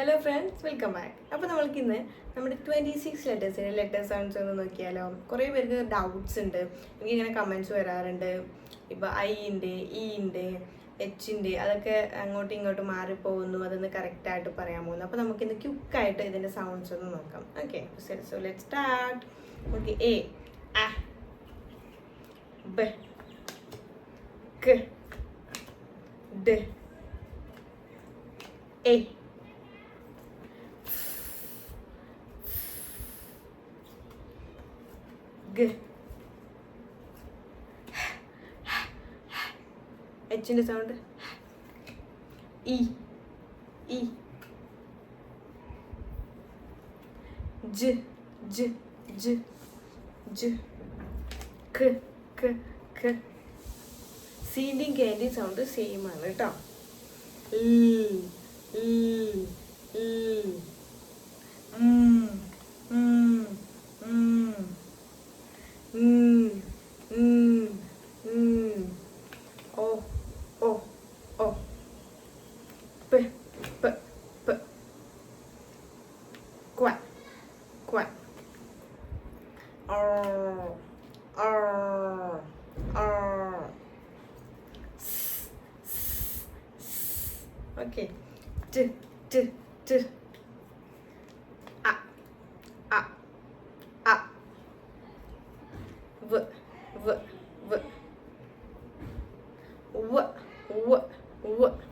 Hello friends welcome back അപ്പോൾ നമ്മൾക്കിന്ന് നമ്മുടെ ട്വന്റി സിക്സ് ലെറ്റേഴ്സിന്റെ ലെറ്റർ സൗണ്ട്സ് ഒന്ന് നോക്കിയാലോ? കുറേ പേർക്ക് ഡൗട്ട്സ് ഉണ്ട്. എനിക്ക് ഇങ്ങനെ കമന്റ്സ് വരാറുണ്ട് ഇപ്പോൾ ഐ ഇന്റെ എച്ചിന്റെ അതൊക്കെ അങ്ങോട്ടും ഇങ്ങോട്ടും മാറിപ്പോകുന്നു. അതൊന്ന് കറക്റ്റായിട്ട് പറയാൻ പോകുന്നു. അപ്പോൾ നമുക്കിന്ന് ക്യുക്കായിട്ട് ഇതിന്റെ സൗണ്ട്സ് ഒന്ന് നോക്കാം. Okay so let start okay A da A ഗ എച്ചിന്റെ സൗണ്ട് ഇ ഇ ജ് ജ് ജ് ജ് ക ക ക സീന്റെയും കേന്റെയും സൗണ്ട് സെയിം ആണ് കേട്ടോ. quạ ờ ờ ờ. Ok. T t t a a a v v v w w w.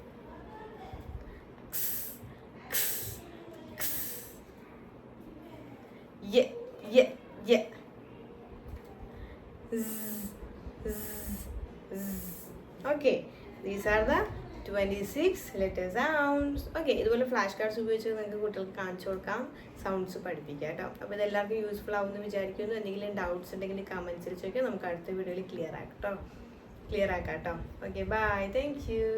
y z z z. Okay. These are the 26 letter sounds. Okay ഇതുപോലെ ഫ്ലാഷ് കാർഡ്സ് ഉപയോഗിച്ച് നിങ്ങൾക്ക് കുട്ടികൾക്ക് കാണിച്ചു കൊടുക്കാം. സൗണ്ട്സ് പഠിപ്പിക്കാം കേട്ടോ. അപ്പോൾ ഇതെല്ലാവർക്കും യൂസ്ഫുൾ ആവുമെന്ന് വിചാരിക്കുന്നു. എന്തെങ്കിലും ഡൗട്ട്സ് ഉണ്ടെങ്കിൽ കമൻസിൽ ചോദിക്കാം. നമുക്ക് അടുത്ത വീഡിയോയിൽ ക്ലിയർ ആക്കാം കേട്ടോ. ക്ലിയർ ആക്കാം കേട്ടോ. Okay bye thank you